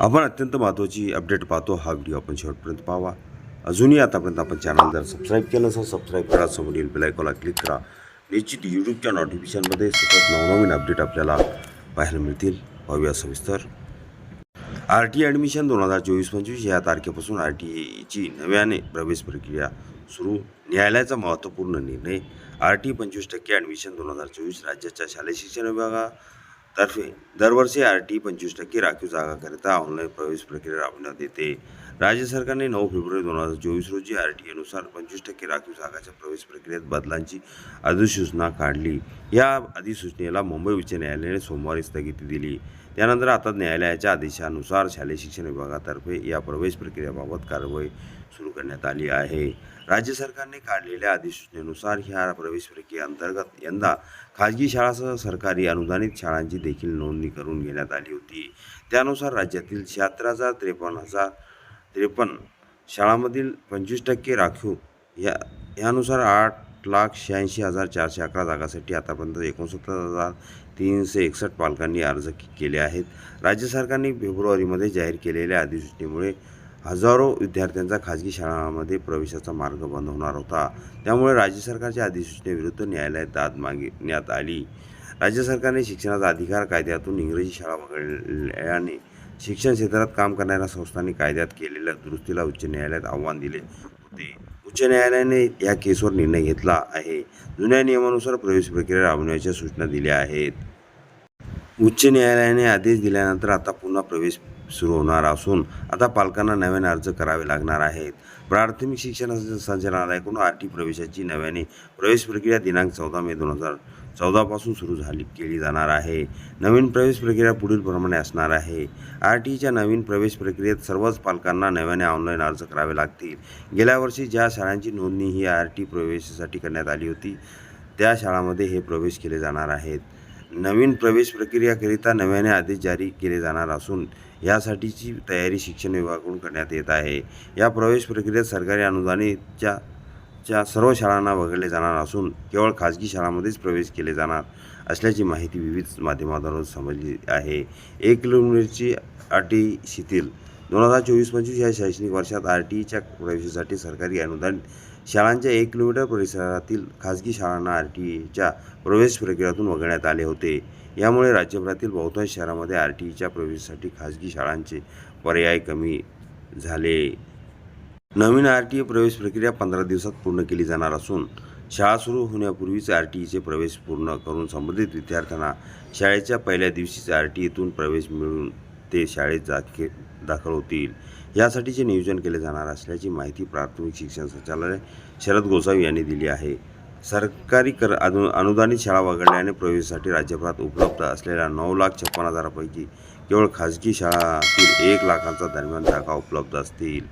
आपण अत्यंत महत्त्वाची अपडेट पाहतो. हा व्हिडिओ आपण शेवटपर्यंत पाहावा. अजूनही आतापर्यंत आपण चॅनल जर सबस्क्राईब केलं असेल सबस्क्राईब करा. समोरील बेलायकॉला क्लिक करा. निश्चित यूट्यूबच्या नोटिफिकेशनमध्ये सतत नवनवीन अपडेट आपल्याला पाहायला मिळतील. पाहूया सविस्तर. आर टी ॲडमिशन दोन हजार चोवीस पंचवीस या तारखेपासून आर टी एची नव्याने प्रवेश प्रक्रिया सुरू. न्यायालयाचा महत्त्वपूर्ण निर्णय. आर टी पंचवीस टक्के ॲडमिशन दोन हजार चोवीस राज्याच्या शालेय शिक्षण विभागा तर्फे दरवर्षी आर टी पंचवीस टक्के राखीव जागाकरिता ऑनलाईन प्रवेश प्रक्रिया राबवण्यात येते राज्य सरकारने नऊ फेब्रुवारी दोन हजार चोवीस रोजी आर टी एनुसार पंचवीस टक्के राखीव जागाच्या प्रवेश प्रक्रियेत बदलांची अधिसूचना काढली. या अधिसूचनेला मुंबई उच्च न्यायालयाने सोमवारी स्थगिती दिली. त्यानंतर आता न्यायालयाच्या आदेशानुसार शालेय शिक्षण विभागातर्फे या प्रवेश प्रक्रियेबाबत कारवाई सुरू करण्यात आली आहे. राज्य सरकारने काढलेल्या अधिसूचनेनुसार ह्या प्रवेश प्रक्रियेअंतर्गत यंदा खाजगी शाळासह सरकारी अनुदानित शाळांची देखील नोंदणी करून घेण्यात आली होती. त्यानुसार राज्यातील शहात्तर हजार त्रेपन्न हजार त्रेपन्न. शाळांमधील पंचवीस टक्के राखीव. या यानुसार आठ लाख शहाऐंशी हजार चारशे अकरा जागासाठी आतापर्यंत एकोणसत्तर हजार तीनशे एकसष्ट पालकांनी अर्ज केले आहेत. राज्य सरकारने फेब्रुवारीमध्ये जाहीर केलेल्या अधिसूचनेमुळे हजारो विद्यार्थ्यांचा खाजगी शाळांमध्ये प्रवेशाचा मार्ग बंद होणार होता. त्यामुळे राज्य सरकारच्या अधिसूचनेविरुद्ध न्यायालयात दाद मागण्यात आली. राज्य सरकारने शिक्षणाचा अधिकार कायद्यातून इंग्रजी शाळा वगळल्याने शिक्षण क्षेत्रात काम करणाऱ्या संस्थांनी कायद्यात केलेल्या दुरुस्तीला उच्च न्यायालयात आव्हान दिले होते. उच्च न्यायालयाने या केसवर निर्णय घेतला आहे. जुन्या नियमानुसार प्रवेश प्रक्रिया राबवण्याच्या सूचना दिल्या आहेत. उच्च न्यायालयाने आदेश दिल्यानंतर आता पुन्हा प्रवेश सुरू होणार असून आता पालकांना नव्याने अर्ज करावे लागणार आहेत. प्राथमिक शिक्षण संचालनालयाकडून आर टी प्रवेशाची नव्याने प्रवेश प्रक्रिया दिनांक चौदा मे दोन हजार चौदापासून सुरू झाली केली जाणार आहे. नवीन प्रवेश प्रक्रिया पुढील प्रमाणे असणार आहे. आर टीच्या नवीन प्रवेश प्रक्रियेत सर्वच पालकांना नव्याने ऑनलाईन अर्ज करावे लागतील. गेल्या वर्षी ज्या शाळांची नोंदणी ही आर टी प्रवेशासाठी करण्यात आली होती त्या शाळांमध्ये हे प्रवेश केले जाणार आहेत. नवीन प्रवेश प्रक्रियाकरिता नव्याने आदेश जारी केले जाणार असून यासाठीची तयारी शिक्षण विभागाकडून करण्यात येत आहे. या प्रवेश प्रक्रियेत सरकारी अनुदानितच्या च्या सर्व शाळांना वगळले जाणार असून केवळ खाजगी शाळांमध्येच प्रवेश केले जाणार असल्याची माहिती विविध माध्यमांद्वारे समजली आहे. एक किलोमीटरची अटी शिथिल दोन हजार चोवीस पंचवीस या शैक्षणिक वर्षात आर टी ईच्या प्रवेशासाठी सरकारी अनुदान शाळांच्या एक किलोमीटर परिसरातील खाजगी शाळांना आर टी ईच्या प्रवेश प्रक्रियेतून वगळण्यात आले होते. यामुळे राज्यभरातील बहुतांश शहरामध्ये आर टी ईच्या प्रवेशासाठी खाजगी शाळांचे पर्याय कमी झाले. नवीन आर टी ई प्रवेश प्रक्रिया पंधरा दिवसात पूर्ण केली जाणार असून शाळा सुरू होण्यापूर्वीच आर टी ईचे प्रवेश पूर्ण करून संबंधित विद्यार्थ्यांना शाळेच्या पहिल्या दिवशीच आर टी ईतून प्रवेश मिळून ते शाळेत जाखे दाखल होतील. यासाठीचे नियोजन केले जाणार असल्याची माहिती प्राथमिक शिक्षण संचालय शरद गोसावी यांनी दिली आहे. सरकारी कर अनु अनुदानित शाळा वगळल्याने प्रवेशासाठी राज्यभरात उपलब्ध असलेल्या नऊ लाख छप्पन हजारापैकी केवळ खाजगी शाळातील एक लाखांचा दरम्यान जागा उपलब्ध असतील.